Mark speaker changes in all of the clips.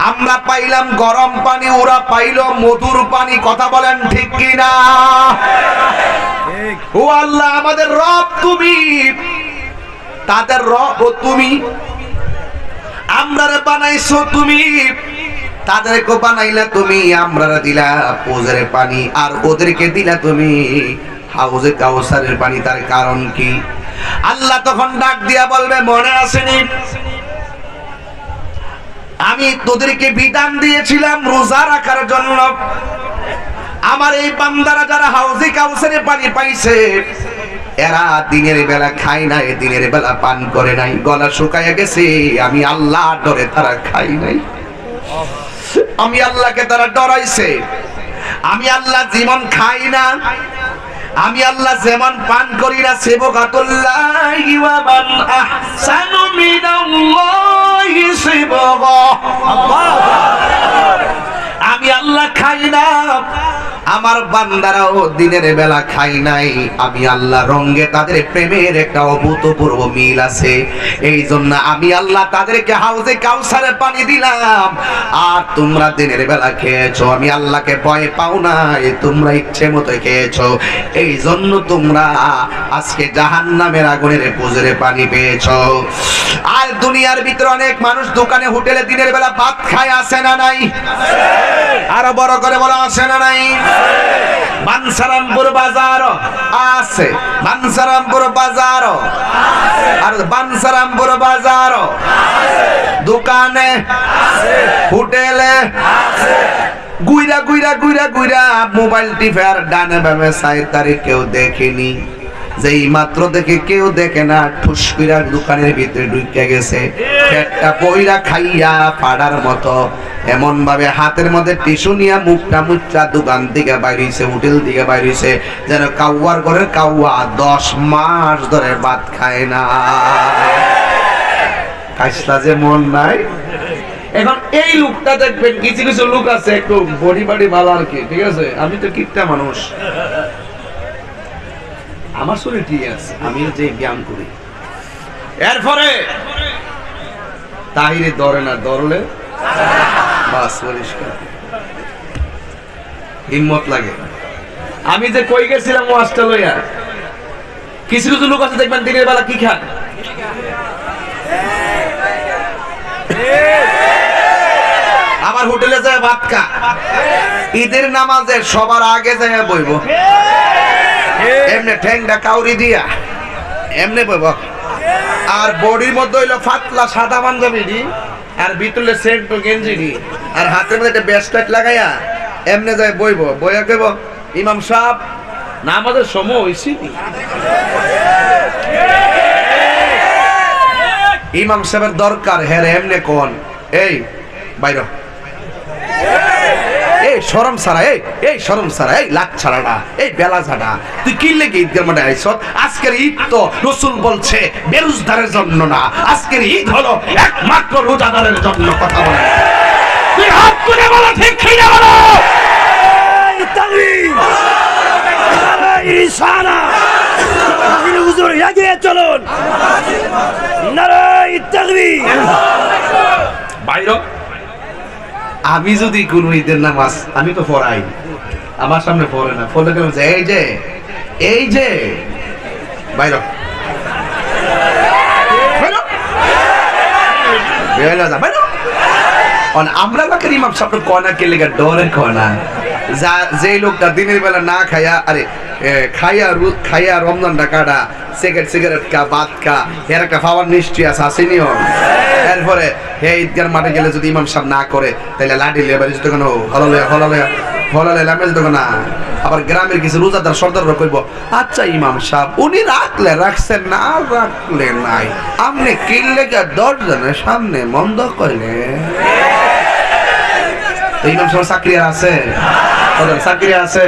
Speaker 1: আমরা পাইলাম গরম পানি ওরা পাইলো মধুর পানি কথা বলেন ঠিক কিনা? ও আল্লাহ আমাদের রব তুমি। তাদের রব ও তুমি। আমরা বানাইছো তুমি। তাদেরকে বানাইলা তুমি আমরা দিলা ওদের পানি আর ওদেরকে দিলা তুমি হাউজে কাউসারের পানি। তার কারণ কি? আল্লাহ তখন ডাক দিয়া বলবে মনে আসেনি আমি তোদেরকে বিধান দিয়েছিলাম রোজা রাখার জন্য। আমার এই বান্দারা যারা হাউজে কাউসারে পানি পাইছে, এরা দিনের বেলা খায় নাই, দিনের বেলা পান করে নাই, গলা শুকায় গেছে। আমি আল্লাহ ডরে তারা খাই নাই। আমি আল্লাহকে তারা ডরাইছে। আমি আল্লাহ জীবন খাই না। আমি আল্লাহ যেমন পান করি না সেবক আমি আল্লাহ খাই না। আমার বান্দারাও দিনের বেলা খাই নাই। আমি আল্লাহ রঙ্গে তাদের প্রেমের একটা অভূতপূর্ব মিল আছে। এই জন্য আমি আল্লাহ তাদেরকে হাউজে কাউসারে পানি দিলাম। আর তোমরা দিনের বেলা খেয়েছো, আমি আল্লাহকে ভয় পাও নাই, তোমরা ইচ্ছে মতো খেয়েছো। এই জন্য তোমরা আজকে জাহান্নামের আগুনের পুজোরে পানি পেয়েছ। আর দুনিয়ার ভিতরে অনেক মানুষ দোকানে, হোটেলে দিনের বেলা ভাত খায়, আসে না নাই? আরও বড় করে বলো, আসে না নাই? বানসারামপুর বাজার। আছে। বানসারামপুর বাজার। আর বানসারামপুর বাজার। দোকানে। হোটেলে। গুইরা গুইরা গুইরা গুইরা। মোবাইল টিফার ডানে ভাবে সাই তারিখ কেউ দেখেনি। যেই মাত্র দেখে কেউ দেখে না, ঠুস কইরা দোকানের ভিতরে ঢুকে গেছে। পেটটা পইরা খাইয়া পাড়ার মতো। এমন ভাবে হাতের মধ্যে টিস্যু নিয়ে মুখটা মুচা দোকান থেকে বাইরেছে, হোটেল দিকে বাইরেছে, যেন কাউয়ার ঘরের কাউয়া দশ মাস ধরে ভাত খায় না। কাজটা যে মন নাই। এখন এই লোকটা দেখবেন, কিছু কিছু লোক আছে একটু বডি বাড়ি ভালো আর কি, ঠিক আছে? আমি তো কিটটা মানুষ। আমার শরীর ঠিক আছে, আমি যে ব্যায়াম করি। এরপরে তাহিরে ধরে না, ধরলে বাস পরিষ্কার। হিম্মত লাগে। আমি যে কই গেছিলাম কিছু কিছু লোক আছে, দেখবেন দিনের বেলা কি খান আবার হোটেলে যায় ভাত খা। ঈদের নামাজে সবার আগে যায় বইব। এমনি ঠ্যাংটা কাউরি দিয়া। এমনি বইব। আর বডির মধ্যে হইল ফাতলা সাদা পাঞ্জাবি আর ভিতরে সেন্ট গেঞ্জি। আর হাতের মধ্যে একটা ব্যাসটাইট লাগাইয়া এমনি যায় বইব। বইয়া কইব, ইমাম সাহেব, নামাজের সময় হইছি নি?" ইমাম সাহেবের দরকার হ্যাঁ এমনে কোন। এই, বাইর এই শরম সারা এই এই শরম সারা এই লাখ ছাড়াটা এই বেলা ছাড়া তুই কি লেগে ঈদগার মাঠে আইস আজকের ঈদ তো রসুল বলছে বেরোজগারের জন্য না। আজকের ঈদ হলো একমাত্র রোজাদারের জন্য কথা বলে। তুই হাত তুলে বলো ঠিক খেয়ে বলো?
Speaker 2: হুজুর চলুন। নারাই তাকবীর।
Speaker 1: বাইর আমি যদি কোন ঈদের নামাজ, আমি তো পড়াই। আমার সামনে পড়ে না। পড়লে কেন? যে এই যে এই যে। বাইর আমরা বাকের কয়না কে লেগে ডরে কয়না যা যে লোকটা দিনের বেলা না খায়া, আরে খাইয়া রমজান কাটা সিগারেট সিগারেট কা, ভাত কা, এর একটা খাওয়ার নিশ্চয় আছে এরপরে হে ঈদগার মাঠে গেলে যদি ইমাম সাহেব না করে তাহলে লাঠি লিয়ে বাড়ি যেতে কেন? হলালে হলালে হলালে না আবার গ্রামের কিছু রোজাদার সর্দাররা কইব আচ্ছা ইমাম সাহেব, উনি রাখলে রাখছেন না রাখলে নাই। আপনি কিনলে কে দশজনের সামনে মন্দ করলে ইমাম সাহেব চাকরি আর আছে? চাকরি আছে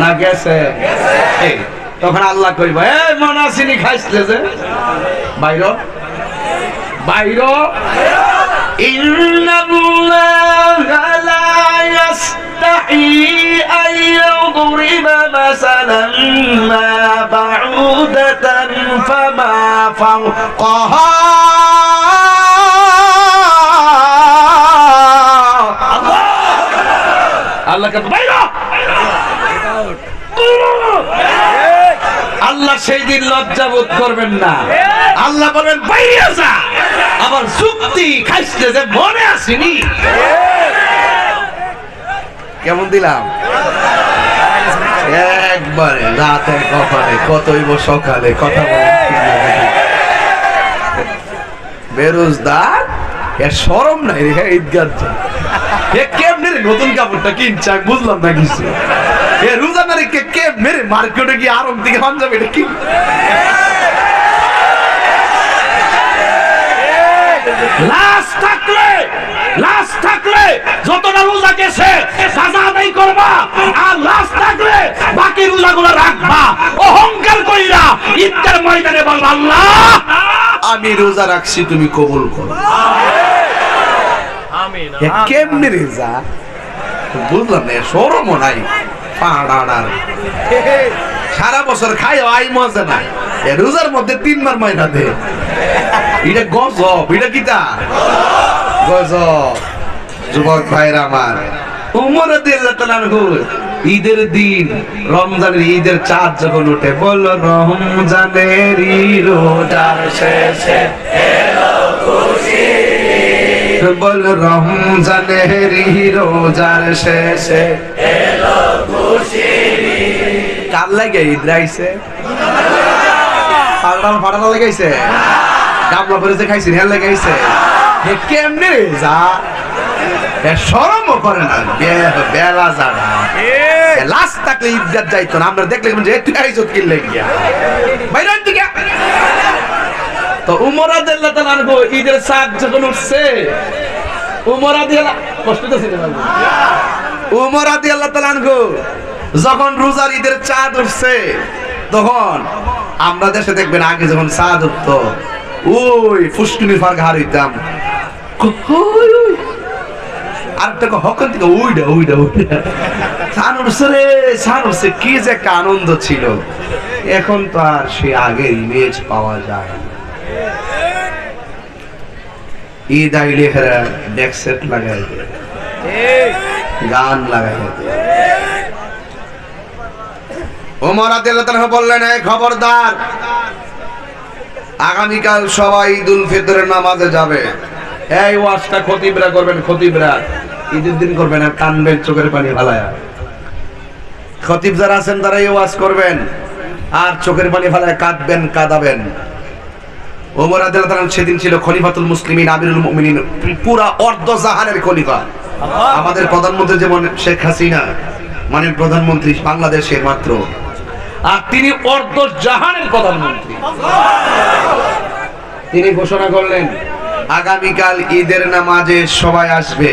Speaker 1: না গেছে এই, তখন আল্লাহ কইব এ মনে আসিনি খাইছিলে যে বাইর বাইর إن الله لا يستحي أن يضرب مثلا ما بعودة فما فوقها আল্লাহ সেই দিন লজ্জা বোধ করবেন না। আল্লাহ বলবেন, বাইরে যা। চুক্তি খাইছে যে মনে আসেনি। কেমন দিলাম? একবারে রাতের কপালে কতই সকালে, কথা বলে বেরোজদার এর সরম নাই রে হ্যাঁ এ কেমনে রে নতুন কাপড়টা কিনছে? আমি বুঝলাম না কিছু। এ রোজানারে কে কেমনে রে মার্কেটে গিয়ে আরম দিকে পাঞ্জাবি এটা কি
Speaker 2: লাশ থাকলে লাশ থাকলে যতটা রোজা গেছে সাজা আদায় করবা। আর লাশ থাকলে বাকি রোজাগুলো রাখবা। অহংকার কইরা ঈদের ময়দানে বলবা আল্লাহ!
Speaker 1: আমি রোজা রাখছি তুমি কবুল করো। কেমনে রে যা বুঝলাম না এর সরমও নাই। পাড়াড়ার সারা বছর খাই আই মজা না রোজার মধ্যে তিনবার ময়না দে। এটা গজব এটা কিটা গজব। যুবক ভাইরা আমার উমর ঈদের দিন রমজানের ঈদের চাঁদ যখন উঠে বলল রমজানের রোজার শেষে বল রমজানের রোজার শেষে। কার লাগে ঈদ রাইছে? ফাটাল ফাটাল লাগাইছে? গামলা পরেছে খাইছে হেল লাগাইছে। এ কেমনে যা শরম করে না বেলা যারা। লাশ থাকলে ঈদগাহ যাইতো না, আমরা দেখলে যে একটু আইজত কিনলে গিয়া। বাইরের দিকে তো উমর আদিল্লাহ তাআলা আনহু ঈদের চাঁদ যখন উঠছে, উমর আদিল্লাহ কষ্ট ছিল উমর আদিল্লাহ তাআলা আনহু যখন রোজার ঈদের চাঁদ উঠছে, তখন আমরা দেশে দেখবেন আগে যখন চাঁদ উঠতো, ওই ফুসকুনি ফার ঘাড় হইতাম ওই। আরেকটা হকন থেকে উইডা উইডা উইডা সান উঠছে রে সান কি যে একটা আনন্দ ছিল এখন তো আর সে আগের ইমেজ পাওয়া যায় না। ঈদ আইলে হেরা ডেক সেট লাগাই গান লাগাই। ওমর বললেন খবরদার, আগামীকাল সবাই ঈদ উল ফিতরের নামাজে যাবে। এই ওয়াজটা খতিবরা করবেন, খতিবরা। ঈদের দিন করবেন আর কানবেন, চোখের পানি ফালায়া। খতিব যারা আছেন তারা এই ওয়াজ করবেন আর চোখের পানি ফালায় কাঁদবেন, কাঁদাবেন। ওমর সেদিন ছিল খলিফাতুল মুসলিমিন আমিরুল মুমিনিন পুরা অর্ধ জাহানের খলিফা। আমাদের প্রধানমন্ত্রী যেমন শেখ হাসিনা মানে প্রধানমন্ত্রী বাংলাদেশের মাত্র। আর তিনি অর্ধ জাহানের প্রধানমন্ত্রী। তিনি ঘোষণা করলেন আগামীকাল ঈদের নামাজে সবাই আসবে।